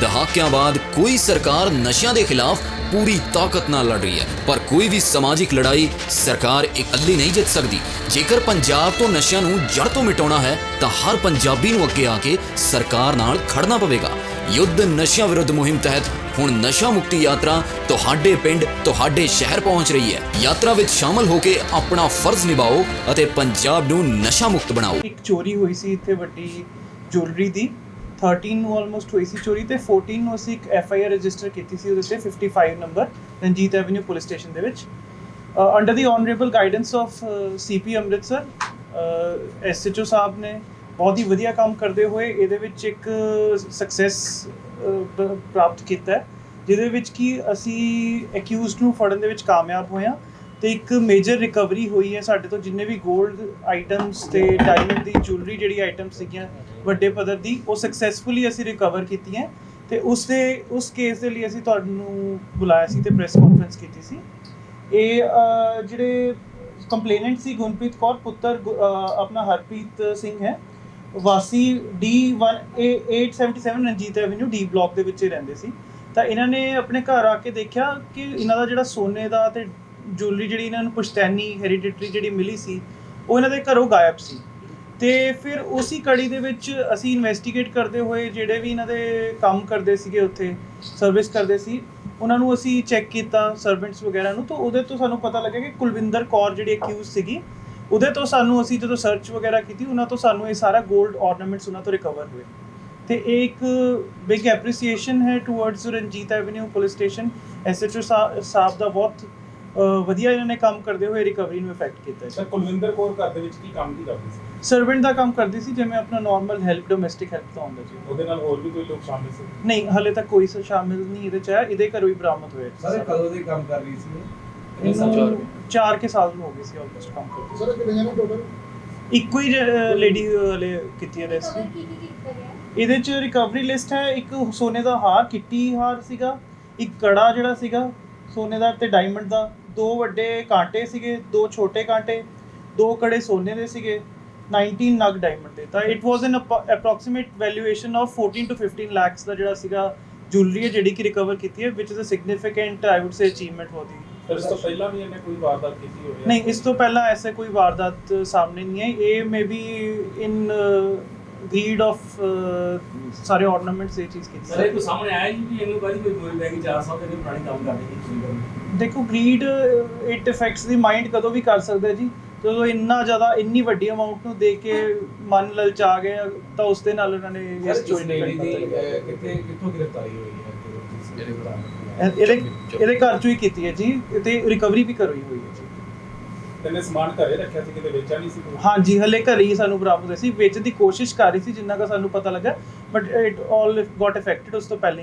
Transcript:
ਦਹਾਕਿਆਂ ਬਾਅਦ ਕੋਈ ਸਰਕਾਰ ਨਸ਼ਿਆਂ ਦੇ ਖਿਲਾਫ ਪੂਰੀ ਤਾਕਤ ਨਾਲ ਲੜ ਰਹੀ ਹੈ। ਪਰ ਕੋਈ ਵੀ ਸਮਾਜਿਕ ਲੜਾਈ ਸਰਕਾਰ ਇਕੱਲੀ ਨਹੀਂ ਜਿੱਤ ਸਕਦੀ। ਜੇਕਰ ਪੰਜਾਬ ਤੋਂ ਨਸ਼ਿਆਂ ਨੂੰ ਜੜ ਤੋਂ ਮਿਟਾਉਣਾ ਹੈ, ਤਾਂ ਹਰ ਪੰਜਾਬੀ ਨੂੰ ਅੱਗੇ ਆ ਕੇ ਸਰਕਾਰ ਨਾਲ ਖੜਨਾ ਪਵੇਗਾ। ਯੁੱਧ ਨਸ਼ਿਆਂ ਵਿਰੁੱਧ ਮੁਹਿੰਮ ਤਹਿਤ ਹੁਣ ਨਸ਼ਾ ਮੁਕਤੀ ਯਾਤਰਾ ਤੁਹਾਡੇ ਪਿੰਡ, ਤੁਹਾਡੇ ਸ਼ਹਿਰ ਪਹੁੰਚ ਰਹੀ ਹੈ। ਯਾਤਰਾ ਵਿੱਚ ਸ਼ਾਮਲ ਹੋ ਕੇ ਆਪਣਾ ਫਰਜ਼ ਨਿਭਾਓ ਅਤੇ ਪੰਜਾਬ ਨੂੰ ਨਸ਼ਾ ਮੁਕਤ ਬਣਾਓ। ਇੱਕ ਚੋਰੀ ਹੋਈ ਸੀ ਇੱਥੇ ਵੱਡੀ ਜੁਐਲਰੀ ਦੀ। 13 ਨੂੰ ਆਲਮੋਸਟ ਹੋਈ ਸੀ ਚੋਰੀ ਤੇ 14 ਨੂੰ ਅਸੀਂ ਇੱਕ ਐਫ ਆਈ ਆਰ ਰਜਿਸਟਰ ਕੀਤੀ ਸੀ ਉਹਦੇ ਤੇ 55 number Ranjit avenue police station ਦੇ ਵਿੱਚ। Under the honourable guidance of CP Amritsar SHO Sahib ਨੇ ਬਹੁਤ ਹੀ ਵਧੀਆ ਕੰਮ ਕਰਦੇ ਹੋਏ ਇਹਦੇ ਵਿੱਚ ਇੱਕ ਸਕਸੈਸ ਪ੍ਰਾਪਤ ਕੀਤਾ ਜਿਹਦੇ ਵਿੱਚ ਕਿ ਅਸੀਂ ਅਕਿਊਜ਼ਡ ਨੂੰ ਫੜਨ ਦੇ ਵਿੱਚ ਕਾਮਯਾਬ ਹੋਏ ਹਾਂ। ਤੇ ਇੱਕ ਮੇਜਰ ਰਿਕਵਰੀ ਹੋਈ ਹੈ ਸਾਡੇ ਤੋਂ, ਜਿੰਨੇ ਵੀ 골ਡ ਆਈਟਮਸ ਤੇ ਡਾਇਮੰਡ ਦੀ ਜੁਐਲਰੀ ਜਿਹੜੀ ਆਈਟਮਸ ਸੀਗੀਆਂ, ਵੱਡੇ ਪੱਧਰ ਦੀ, ਉਹ ਸਕਸੈਸਫੁਲੀ ਅਸੀਂ ਰਿਕਵਰ ਕੀਤੀਆਂ। ਤੇ ਉਸ ਦੇ, ਉਸ ਕੇਸ ਦੇ ਲਈ ਅਸੀਂ ਤੁਹਾਨੂੰ ਬੁਲਾਇਆ ਸੀ ਤੇ ਪ੍ਰੈਸ ਕਾਨਫਰੰਸ ਕੀਤੀ ਸੀ। ਇਹ ਜਿਹੜੇ ਕੰਪਲੇਨੈਂਟ ਸੀ ਗੁਰਪ੍ਰੀਤ ਕੌਰ, ਪੁੱਤਰ ਗੁ- ਆਪਣਾ ਹਰਪ੍ਰੀਤ ਸਿੰਘ ਹੈ, ਵਾਸੀ D1 877 Ranjit avenue D block ਦੇ ਵਿੱਚ ਰਹਿੰਦੇ ਸੀ। ਤਾਂ ਇਹਨਾਂ ਨੇ ਆਪਣੇ ਘਰ ਆ ਕੇ ਦੇਖਿਆ ਕਿ ਇਹਨਾਂ ਦਾ ਜਿਹੜਾ ਸੋਨੇ ਦਾ ਤੇ ਜੁਐਲਰੀ ਜਿਹੜੀ ਇਹਨਾਂ ਨੂੰ ਪੁਸ਼ਤੈਨੀ ਹੈਰੀਡਿਟਰੀ ਜਿਹੜੀ ਮਿਲੀ ਸੀ, ਉਹ ਇਹਨਾਂ ਦੇ ਘਰੋਂ ਗਾਇਬ ਸੀ। ਤੇ ਫਿਰ ਉਸੇ ਕੜੀ ਦੇ ਵਿੱਚ ਅਸੀਂ ਇਨਵੈਸਟੀਗੇਟ ਕਰਦੇ ਹੋਏ ਜਿਹੜੇ ਵੀ ਇਹਨਾਂ ਦੇ ਕੰਮ ਕਰਦੇ ਸੀਗੇ ਉੱਥੇ ਸਰਵਿਸ ਕਰਦੇ ਸੀ, ਉਹਨਾਂ ਨੂੰ ਅਸੀਂ ਚੈੱਕ ਕੀਤਾ ਸਰਵੈਂਟਸ ਵਗੈਰਾ ਨੂੰ, ਤਾਂ ਉਹਦੇ ਤੋਂ ਸਾਨੂੰ ਪਤਾ ਲੱਗਿਆ ਕਿ ਕੁਲਵਿੰਦਰ ਕੌਰ ਜਿਹੜੀ ਅਕਿਊਜ਼ ਸੀਗੀ, ਉਹਦੇ ਤੋਂ ਸਾਨੂੰ ਅਸੀਂ ਜਦੋਂ ਸਰਚ ਵਗੈਰਾ ਕੀਤੀ, ਉਹਨਾਂ ਤੋਂ ਸਾਨੂੰ ਇਹ ਸਾਰਾ 골ਡ ornaments ਉਹਨਾਂ ਤੋਂ ਰਿਕਵਰ ਹੋਏ। ਤੇ ਇਹ ਇੱਕ ਬਿਗ ਐਪਰੀਸੀਏਸ਼ਨ ਹੈ towards Ranjit avenue police station SHO Sahib ਦਾ ਬਹੁਤ ਵਧੀਆ ਇਹਨਾਂ ਨੇ ਕੰਮ ਕਰਦੇ ਹੋਏ ਰਿਕਵਰੀ ਨੂੰ ਇਫੈਕਟ ਕੀਤਾ ਸਰ ਕੁਲਵਿੰਦਰ ਕੌਰ ਘਰ ਦੇ ਵਿੱਚ ਕੀ ਕੰਮ ਕੀ ਕਰਦੀ ਸੀ? ਸਰਵੈਂਟ ਦਾ ਕੰਮ ਕਰਦੀ ਸੀ ਜਿਵੇਂ ਆਪਣਾ ਨਾਰਮਲ ਹੈਲਪ ਡੋਮੈਸਟਿਕ ਹੈਲਪ ਦਾ ਹੁੰਦਾ ਜੀ। ਉਹਦੇ ਨਾਲ ਹੋਰ ਵੀ ਕੋਈ ਲੋਕ ਸ਼ਾਮਿਲ ਸੀ? ਨਹੀਂ ਹਲੇ ਤੱਕ ਕੋਈ ਸ ਸ਼ਾਮਿਲ ਨਹੀਂ ਇਹਦੇ ਚ ਹੈ ਇਹਦੇ ਘਰੋਂ ਹੀ ਬਰਾਮਦ ਹੋਏ ਸਾਰੇ ਕਦੋਂ ਦੇ ਕੰਮ ਕਰ ਰਹੀ ਸੀ ਇਹ? ਇਹਨੂੰ ਚਾਰ ਕੇ ਸਾਲ ਨੂੰ ਹੋ ਗਏ ਸੀ ਆਲਮੋਸਟ ਕੰਮ ਕਰਦੇ ਸਰ ਕਿੰਨੇ ਜਣੇ ਟੋਟਲ ਇੱਕੋ ਹੀ ਲੇਡੀ ਹਲੇ ਕੀਤੀ ਹੈ ਰੈਸਟ ਕੀ ਕੀ ਕੀ ਕੀਤਾ ਗਿਆ? ਇਹਦੇ ਚ ਰਿਕਵਰੀ ਲਿਸਟ ਹੈ ਇੱਕ ਸੋਨੇ ਦਾ ਹਾਰ ਕਿੱਟੀ ਹਾਰ ਸੀਗਾ ਇੱਕ ਕੜਾ ਜਿਹੜਾ ਸੀਗਾ ਸੋਨੇ ਦਾ ਤੇ ਡਾਇਮੰਡ ਦਾ। ਦੋ ਵੱਡੇ ਕਾਂਟੇ ਸੀਗੇ ਦੋ ਛੋਟੇ ਕਾਂਟੇ ਦੋ ਕੜੇ ਸੋਨੇ ਦੇ ਸੀਗੇ 19 ਨਗ ਡਾਇਮੰਡ ਦੇ। ਤਾਂ it was an approximate valuation of 14 to 15 lakhs ਦਾ ਜਿਹੜਾ ਸੀਗਾ ਜੁਐਲਰੀ ਹੈ ਜਿਹੜੀ ਕਿ ਰਿਕਵਰ ਕੀਤੀ ਹੈ ਵਿਚ is a significant I would say achievement for the ਫਿਰ ਇਸ ਤੋਂ ਪਹਿਲਾਂ ਵੀ ਇਹਨੇ ਕੋਈ ਵਾਰਦਾਤ ਕੀਤੀ ਹੋਵੇ ਨਹੀਂ ਇਸ ਤੋਂ ਪਹਿਲਾਂ ਐਸੇ ਕੋਈ ਵਾਰਦਾਤ ਸਾਹਮਣੇ ਨਹੀਂ ਆਈ। ਇਹ may be in greed of ਸਾਰੇ ornaments ਇਹ ਚੀਜ਼ ਕੀਤੀ ਸਰ ਇਹ ਕੋਈ ਸਾਹਮਣੇ ਆਇਆ ਜੀ ਵੀ ਇਹਨੂੰ ਕਾਹਦੀ ਕੋਈ ਗੋਲੀ ਪੈ ਗਈ 4 ਸਾਲ ਦੇ ਪੁਰਾਣੀ ਕੰਮ ਕਰਦੀ ਗੱਲ ਨਹੀਂ। ਦੇਖੋ greed it effects the mind ਕਦੋਂ ਵੀ ਕਰ ਸਕਦਾ ਜੀ। ਜਦੋਂ ਇੰਨਾ ਜ਼ਿਆਦਾ ਇੰਨੀ ਵੱਡੀ ਅਮਾਉਂਟ ਨੂੰ ਦੇਖ ਕੇ ਮਨ ਲਲਚਾ ਗਿਆ ਤਾਂ ਉਸ ਦੇ ਨਾਲ ਉਹਨਾਂ ਨੇ ਇਸ ਚੋਰੀ ਦੀ ਦੀ ਕਿੱਥੇ ਕਿੱਥੋਂ ਗ੍ਰਿਫਤਾਰੀ ਹੋਈ ਹੈ? ਇਹਦੇ ਇਹਦੇ ਘਰ ਚੋਂ ਹੀ ਕੀਤੀ ਹੈ ਜੀ ਤੇ ਰਿਕਵਰੀ ਵੀ ਕਰੋਈ ਹੋਈ ਹੈ ਜੀ। ਇਹਨੇ ਸਮਾਨ ਘਰੇ ਰੱਖਿਆ ਸੀ, ਕਿਤੇ ਵੇਚਿਆ ਨਹੀਂ ਸੀ ਕੋਈ? ਹਾਂਜੀ, ਹਲੇ ਘਰੇ ਹੀ ਸਾਨੂੰ ਬਰਾਮਦ ਹੋਈ ਸੀ। ਵੇਚਣ ਦੀ ਕੋਸ਼ਿਸ਼ ਕਰ ਰਹੀ ਸੀ, ਜਿੰਨਾ ਕੁ ਸਾਨੂੰ ਪਤਾ ਲੱਗਾ but it all got affected ਉਸ ਤੋਂ ਪਹਿਲੇ